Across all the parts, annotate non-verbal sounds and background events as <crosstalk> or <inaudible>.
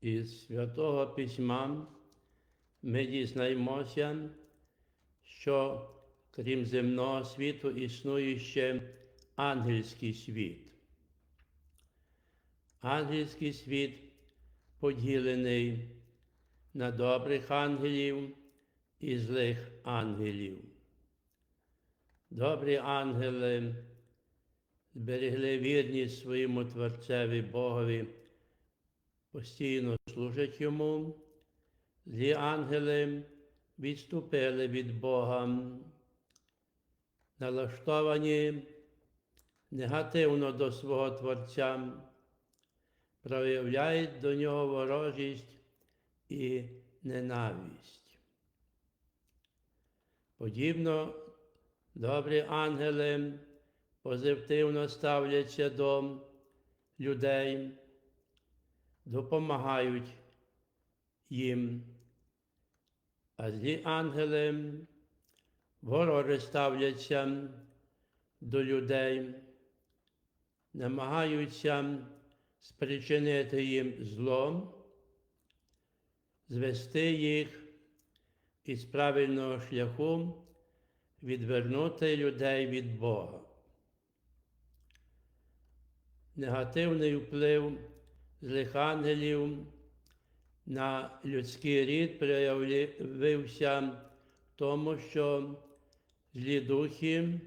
Із Святого Письма ми дізнаємося, що крім земного світу існує ще ангельський світ. Ангельський світ поділений на добрих ангелів і злих ангелів. Добрі ангели зберегли вірність своєму Творцеві Богові, постійно служать йому, злі ангели відступили від Бога, налаштовані негативно до свого Творця, проявляють до нього ворожість і ненависть. Подібно добрі ангели позитивно ставляться до людей, допомагають їм, а злі ангели вороже ставляться до людей, намагаються спричинити їм зло, звести їх із правильного шляху, відвернути людей від Бога. Негативний вплив злих ангелів на людський рід проявився в тому, що злі духи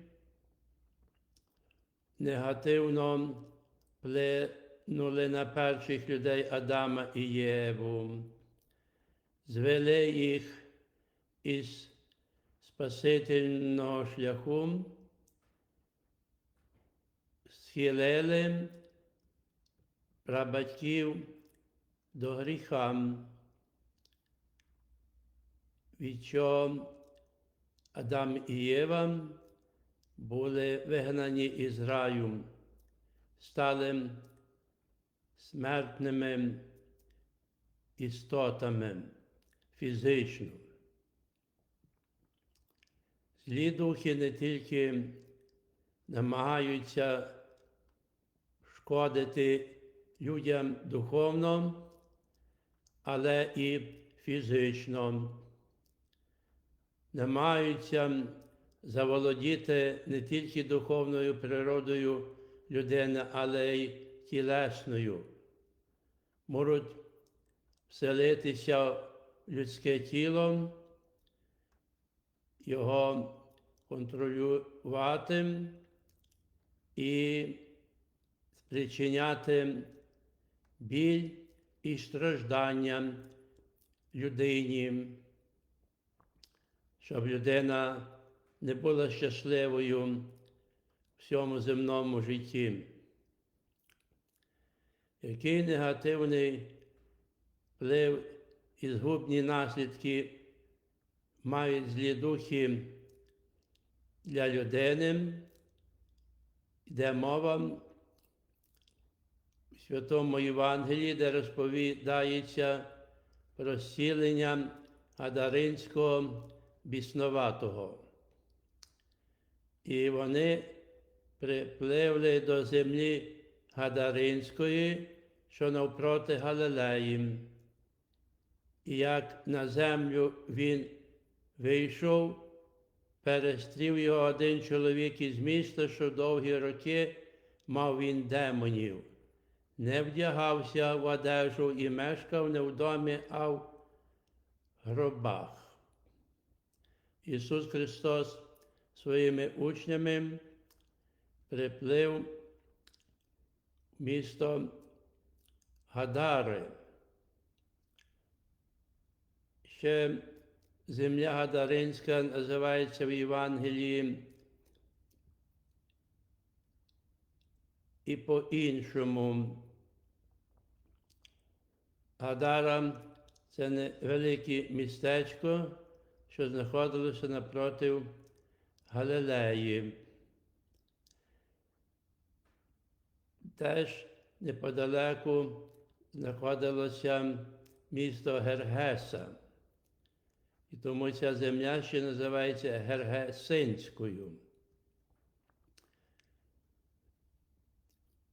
негативно вплинули на перших людей Адама і Єву, звели їх із спасительного шляху, схилили прабатьків до гріха, від чого Адам і Єва були вигнані із раю, стали смертними істотами фізично. Злі духи не тільки намагаються шкодити людям духовно, але і фізично. Намагаються заволодіти не тільки духовною природою людини, але й тілесною. Можуть вселитися в людське тіло, його контролювати і спричиняти біль і страждання людині, щоб людина не була щасливою в всьому земному житті. Який негативний вплив і згубні наслідки мають злі духи для людини, йде мова Святому Євангелії, де розповідається про зцілення Гадаринського біснуватого. І вони припливли до землі Гадаринської, що навпроти Галилеї. І як на землю він вийшов, перестрів його один чоловік із міста, що довгі роки мав він демонів, не вдягався в одежу і мешкав не в домі, а в гробах. Ісус Христос своїми учнями приплив в місто Гадари. Ще земля Гадаринська називається в Євангелії і по-іншому. Гадара це невелике містечко, що знаходилося напроти Галилеї. Теж неподалеку знаходилося місто Гергеса. І тому ця земля ще називається Гергесинською.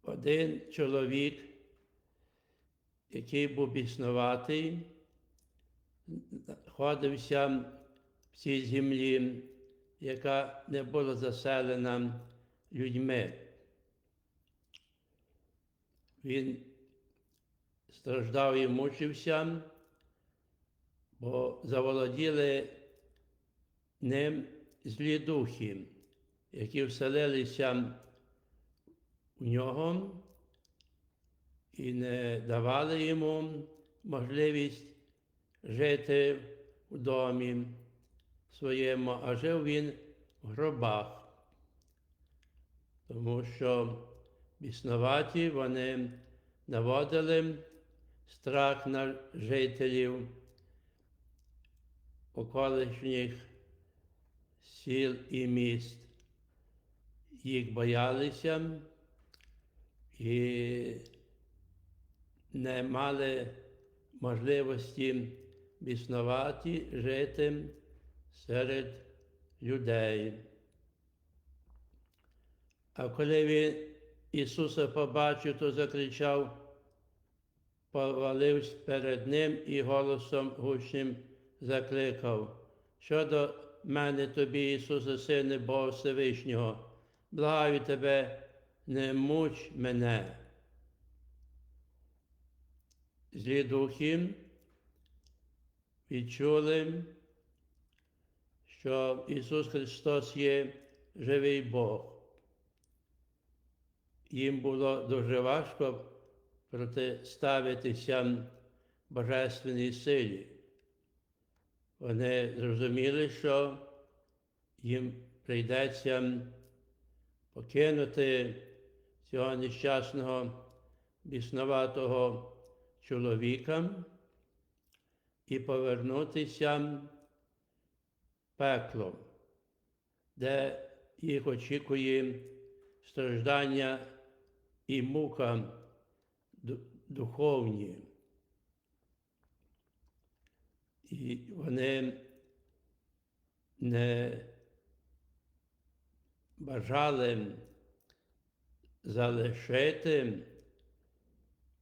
Один чоловік який був біснуватий, ходився в цій землі, яка не була заселена людьми. Він страждав і мучився, бо заволоділи ним злі духи, які вселилися у нього і не давали йому можливість жити у домі своєму, а жив він в гробах, тому що біснуваті вони наводили страх на жителів околишніх сіл і міст. Їх боялися і не мали можливості біснувати жити серед людей. А коли він Ісуса побачив, то закричав, повалився перед Ним і голосом гучним закликав, щодо мене тобі, Ісусе, Сине Бога Всевишнього, благаю тебе, не муч мене. Злі духи відчули, що Ісус Христос є живий Бог. Їм було дуже важко протиставитися божественній силі. Вони зрозуміли, що їм прийдеться покинути цього нещасного біснуватого чоловіка і повернутися в пекло, де їх очікує страждання і мука духовні. І вони не бажали залишити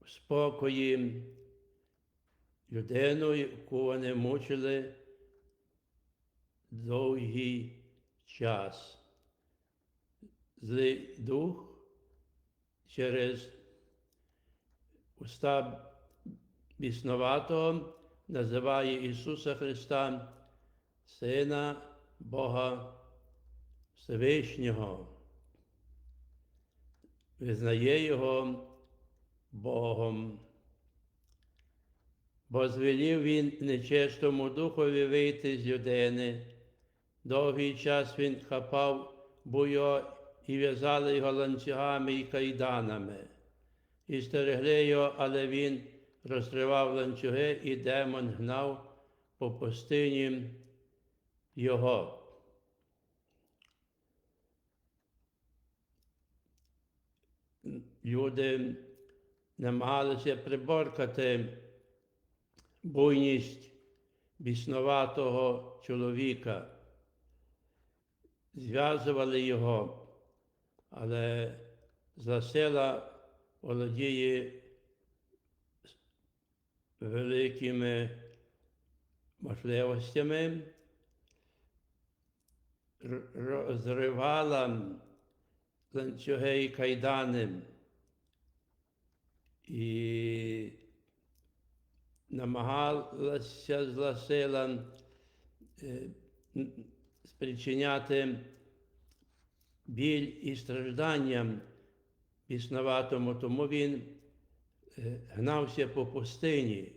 спокої людину, яку вони мучили довгий час. Злий дух через уста біснуватого називає Ісуса Христа, Сина Бога Всевишнього, визнає Його Богом. Бо звелів він нечистому духові вийти з людини. Довгий час він хапав буйо і в'язали його ланцюгами і кайданами, і стерегли його, але він розривав ланцюги, і демон гнав по пустині його. Люди намагалися приборкати буйність біснуватого чоловіка, зв'язували його, але зла сила володіє великими можливостями, розривала ланцюги і кайдани і намагалася зла сила спричиняти біль і страждання біснуватому, тому він гнався по пустині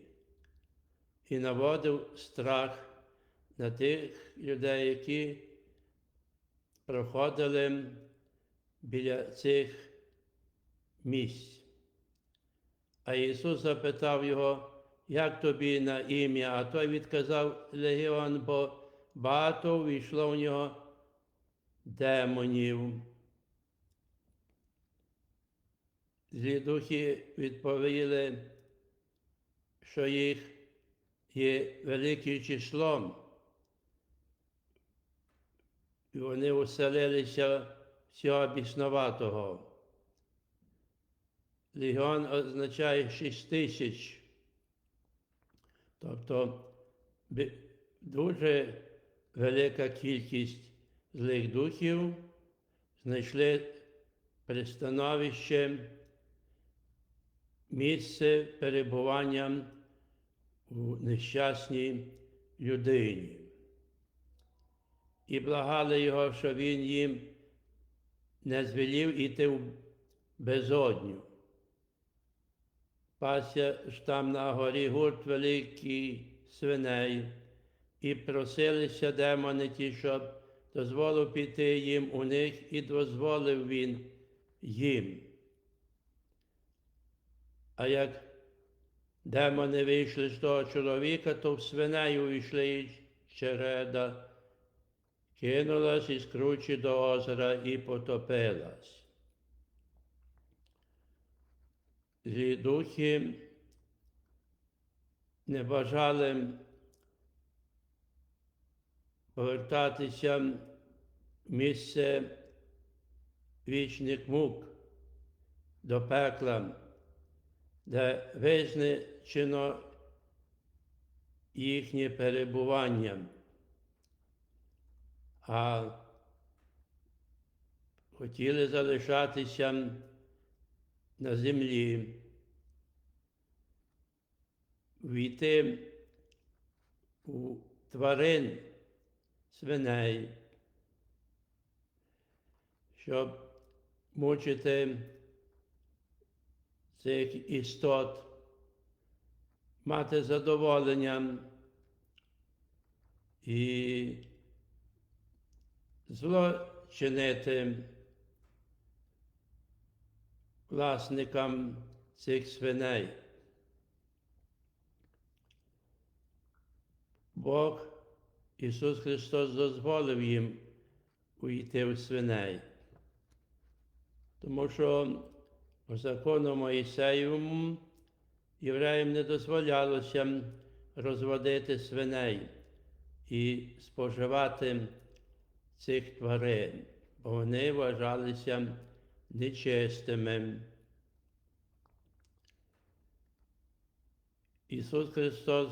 і наводив страх на тих людей, які проходили біля цих місць. А Ісус запитав його, як тобі на ім'я, а той відказав Легіон, бо багато війшло в нього демонів. Злі духи відповіли, що їх є великим числом. І вони оселилися всього біснуватого. Легіон означає шість тисяч. Тобто дуже велика кількість злих духів знайшли пристановище, місце перебування у нещасній людині. І благали його, що він їм не звелів іти в безодню. Пася ж там на горі гурт великий свиней, і просилися демони ті, щоб дозволив піти їм у них, і дозволив він їм. А як демони вийшли з того чоловіка, то в свинею вийшли із череда, кинулась із кручі до озера і потопилась. Злі духи не бажали повертатися в місце вічних мук до пекла, де визначено їхнє перебування, а хотіли залишатися на землі, війти у тварин, свиней, щоб мучити цих істот, мати задоволення і зло чинити власникам цих свиней. Бог Ісус Христос дозволив їм уйти в свиней, тому що по закону Моїсеєвому євреям не дозволялося розводити свиней і споживати цих тварин, бо вони вважалися нечистими. Ісус Христос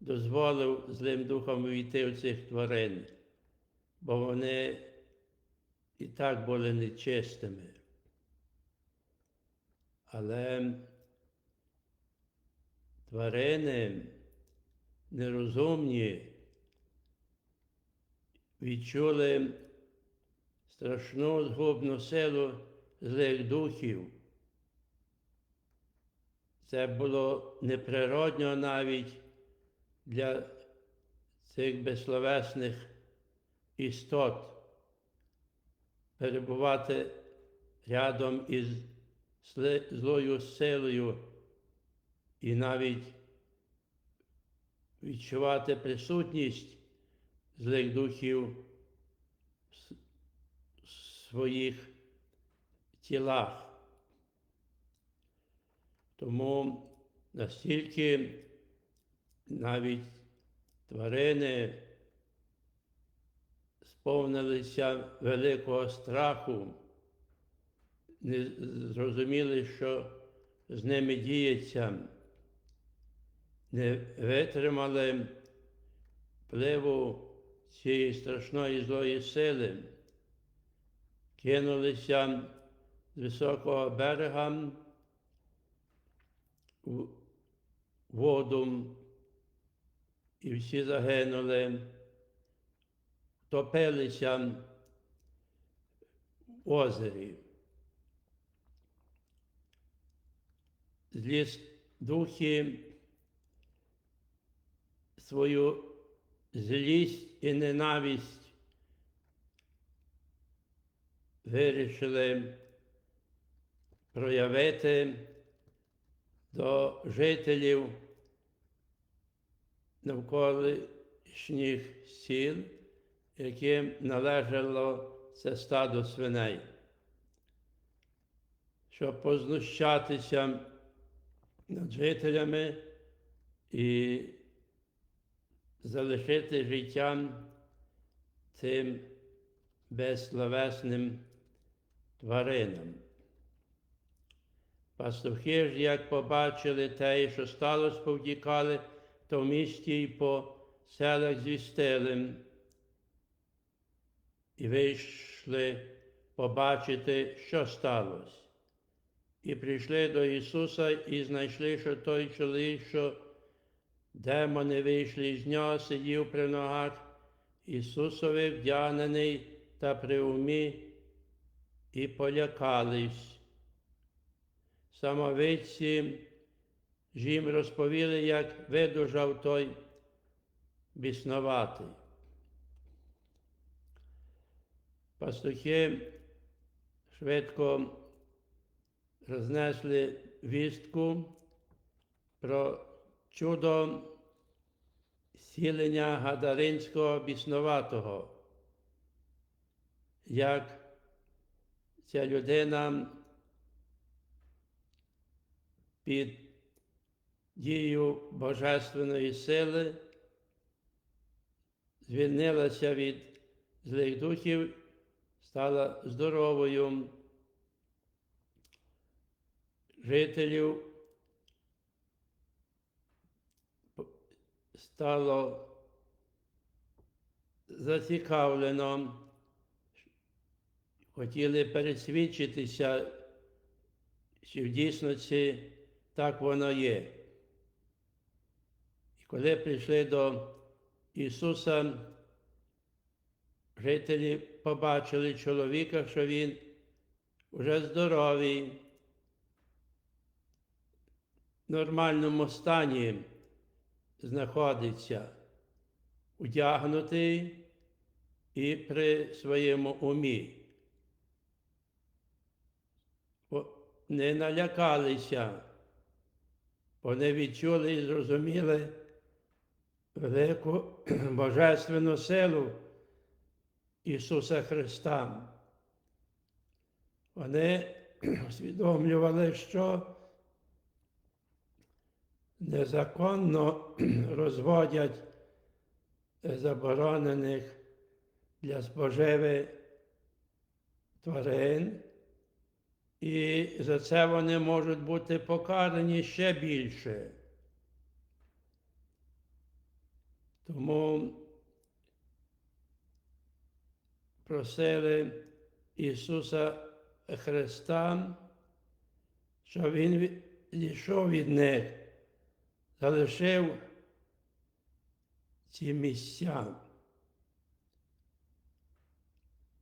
дозволив злим духам війти в цих тварин, бо вони і так були нечистими. Але тварини нерозумні відчули страшну згубну силу злих духів. Це було неприродньо навіть для цих безсловесних істот перебувати рядом із злою силою і навіть відчувати присутність злих духів в своїх тілах. Тому настільки навіть тварини сповнилися великого страху, не зрозуміли, що з ними діється, не витримали впливу цієї страшної злої сили, кинулися з високого берега в воду, і всі загинули, топилися в озері. Злі с- духи свою злість і ненависть вирішили проявити до жителів навколишніх сіл, яким належало це стадо свиней, щоб познущатися над жителями і залишити життям цим безсловесним тваринам. Пастухи ж, як побачили те, що сталося, повтікали то в місті й по селах звістили, і вийшли побачити, що сталося. І прийшли до Ісуса і знайшли, що той чоловік, що демони вийшли з нього, сидів при ногах Ісусові вдягнений та при умі, і полякались. Самовидці їм розповіли, як видужав той біснуватий. Пастухи швидко рознесли вістку про чудо зцілення Гадаринського біснуватого, як ця людина під дією Божественної сили звільнилася від злих духів, стала здоровою жителів стало зацікавлено, хотіли пересвідчитися, що в дійсності так воно є. І коли прийшли до Ісуса, жителі побачили чоловіка, що він вже здоровий, в нормальному стані знаходиться, одягнутий і при своєму умі. Не налякалися, вони відчули і зрозуміли велику <clears throat> божественну силу Ісуса Христа. Вони <clears throat> усвідомлювали, що незаконно <clears throat> розводять заборонених для споживи тварин, і за це вони можуть бути покарані ще більше. Тому просили Ісуса Христа, щоб Він відійшов від них залишив ці місця,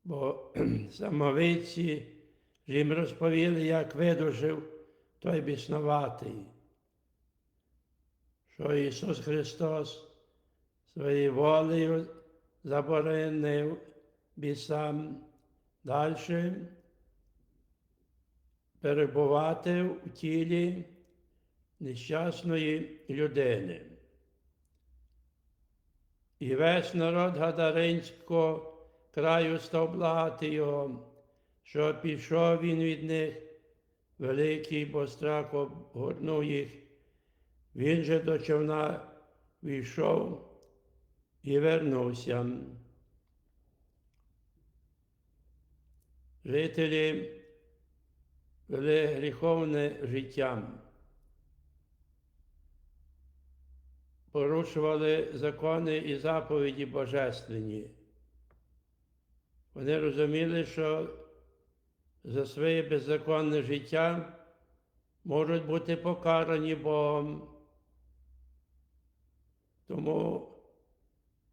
бо <clears throat> самовиці їм розповіли, як видужив той біснуватий, що Ісус Христос своєю волею заборонив бісам далі перебувати в тілі нещасної людини. І весь народ Гадаринського краю став благати його, що пішов він від них, великий, бо страх обгорнув їх. Він же до човна війшов і вернувся. Жителі вели гріховне життя. порушували закони і заповіді божественні. Вони розуміли, що за своє беззаконне життя можуть бути покарані Богом. Тому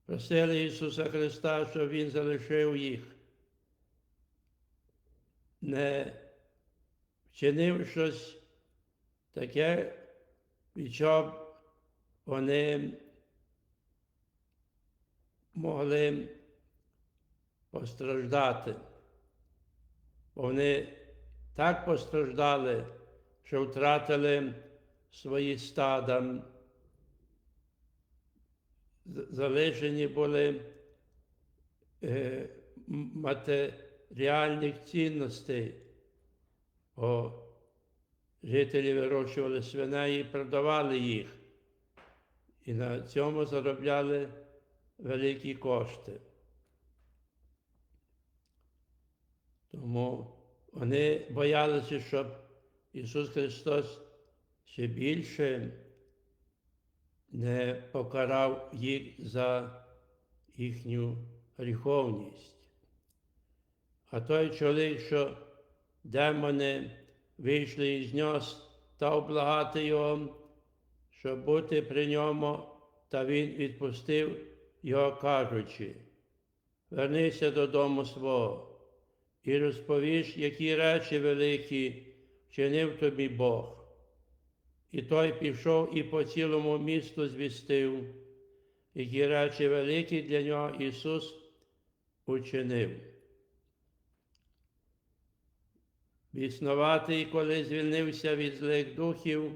просили Ісуса Христа, щоб Він залишив їх, не вчинив щось таке, від чого вони могли постраждати. Вони так постраждали, що втратили свої стада, залишені були е, матеріальних цінностей. Бо жителі вирощували свиней і продавали їх і на цьому заробляли великі кошти. Тому вони боялися, щоб Ісус Христос ще більше не покарав їх за їхню гріховність. А той чоловік, що демони вийшли із нього, став благати його, щоб бути при ньому, та він відпустив його, кажучи, вернися додому свого і розповіш, які речі великі вчинив тобі Бог. І той пішов і по цілому місту звістив, які речі великі для нього Ісус учинив. Біснуватий, коли звільнився від злих духів,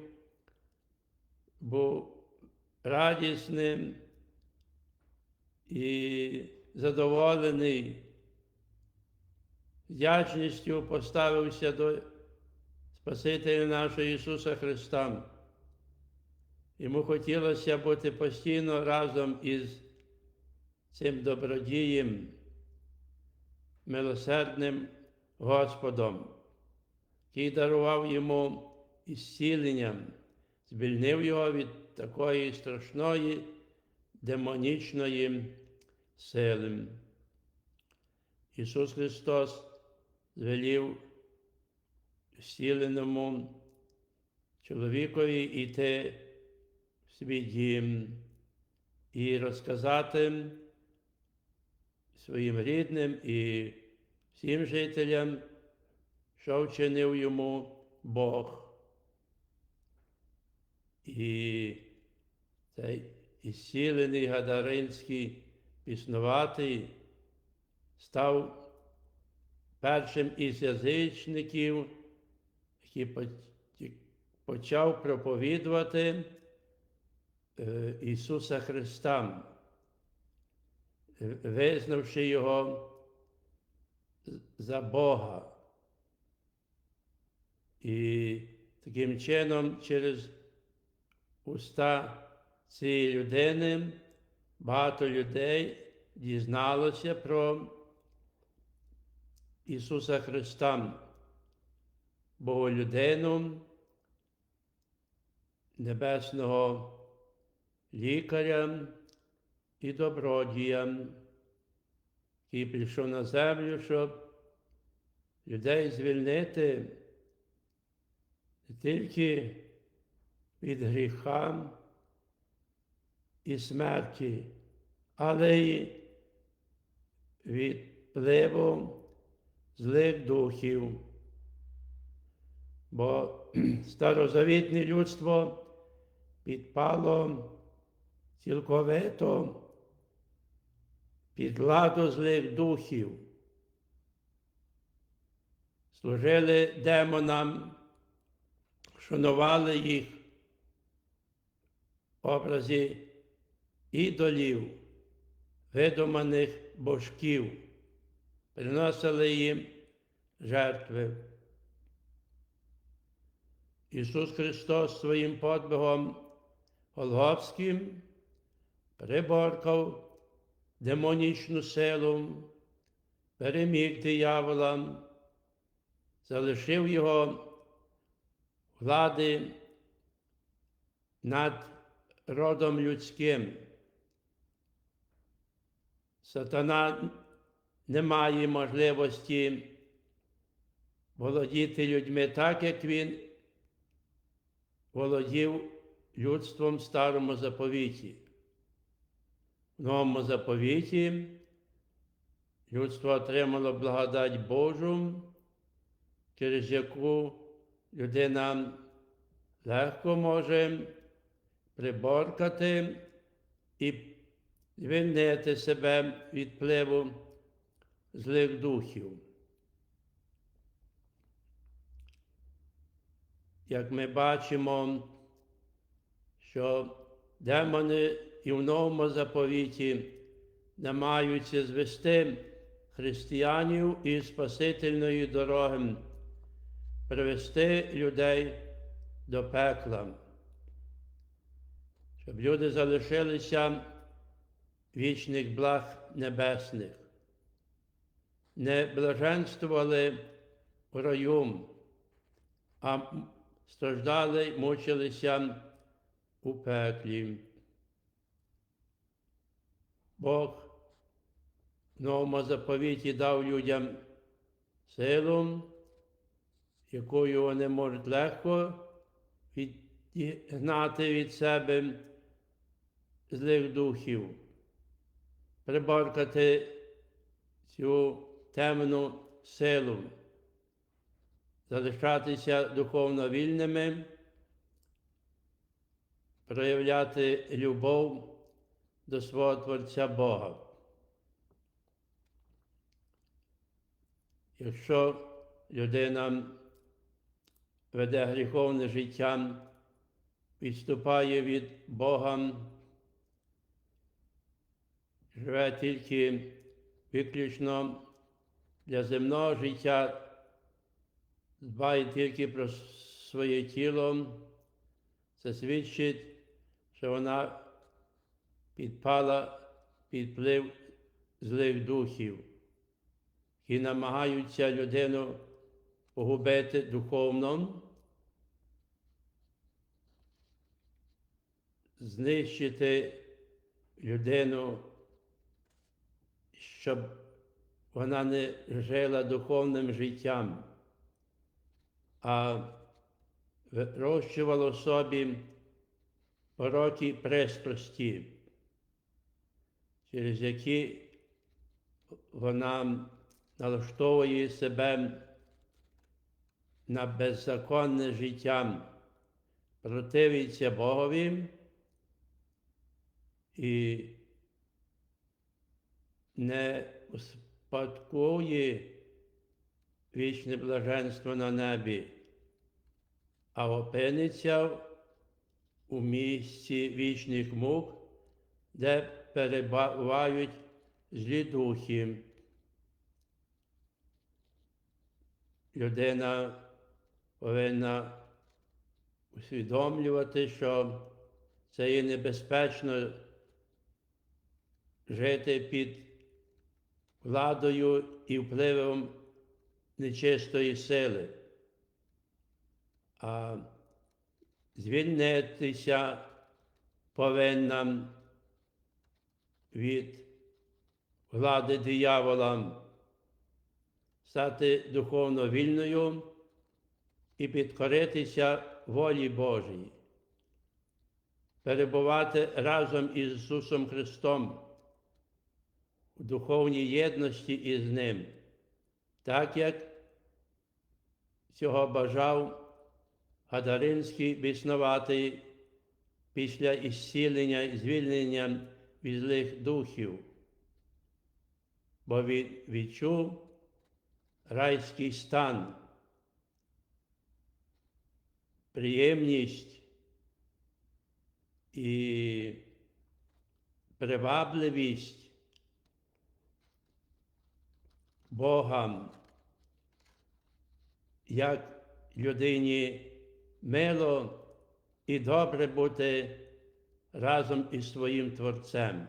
був радісним і задоволений, вдячністю поставився до Спасителя нашого Ісуса Христа. Йому хотілося бути постійно разом із цим добродієм, милосердним Господом, який дарував йому ісцілення, звільнив його від такої страшної демонічної сили. Ісус Христос звелів зціленому чоловікові йти в свій дім і розказати своїм рідним і всім жителям, що вчинив йому Бог. І цей ісцілений Гадаринський піснуватий став першим із язичників, який почав проповідувати е, Ісуса Христа, е, визнавши Його за Бога. І таким чином через уста цієї людини багато людей дізналося про Ісуса Христа, Боголюдину, небесного лікаря і добродія, який прийшов на землю, щоб людей звільнити не тільки від гріха і смерті, але й від впливу злих духів. Бо <clears throat> старозавітне людство підпало цілковито під ладу злих духів. Служили демонам, шанували їх в образі ідолів, видуманих божків, приносили їм жертви. Ісус Христос своїм подвигом Голгофським приборкав демонічну силу, переміг диявола, залишив його влади над родом людським. Сатана не має можливості володіти людьми так, як він володів людством в старому заповіті. В новому заповіті людство отримало благодать Божу, через яку людина легко може приборкати і звільнити себе від впливу злих духів. Як ми бачимо, що демони і в новому заповіті намагаються звести християнів із Спасительної дороги, привести людей до пекла, щоб люди залишилися вічних благ небесних, не блаженствували в раю, а страждали, мучилися у пеклі. Бог в новому заповіті дав людям силу, якою вони можуть легко відгнати від себе злих духів, приборкати цю темну силу, залишатися духовно вільними, проявляти любов до свого Творця Бога. Якщо людина веде гріховне життя, відступає від Бога, живе тільки виключно для земного життя, дбає тільки про своє тіло, це свідчить, що вона підпала під вплив злих духів, які намагаються людину погубити духовно, знищити людину, щоб вона не жила духовним життям, а вирощувала в собі пороки пристрасті, через які вона налаштовує себе на беззаконне життя, противиться Богові і не успадкує вічне блаженство на небі, а опиниться у місці вічних мук, де перебувають злі духи. Людина повинна усвідомлювати, що це є небезпечно жити під владою і впливом нечистої сили, а звільнитися повинна від влади диявола, стати духовно вільною і підкоритися волі Божій, перебувати разом із Ісусом Христом у духовній єдності із Ним, так як цього бажав Гадаринський біснуватий після ісцілення і звільнення від злих духів, бо він відчув райський стан, приємність і привабливість Бога, як людині мило і добре бути разом із своїм Творцем.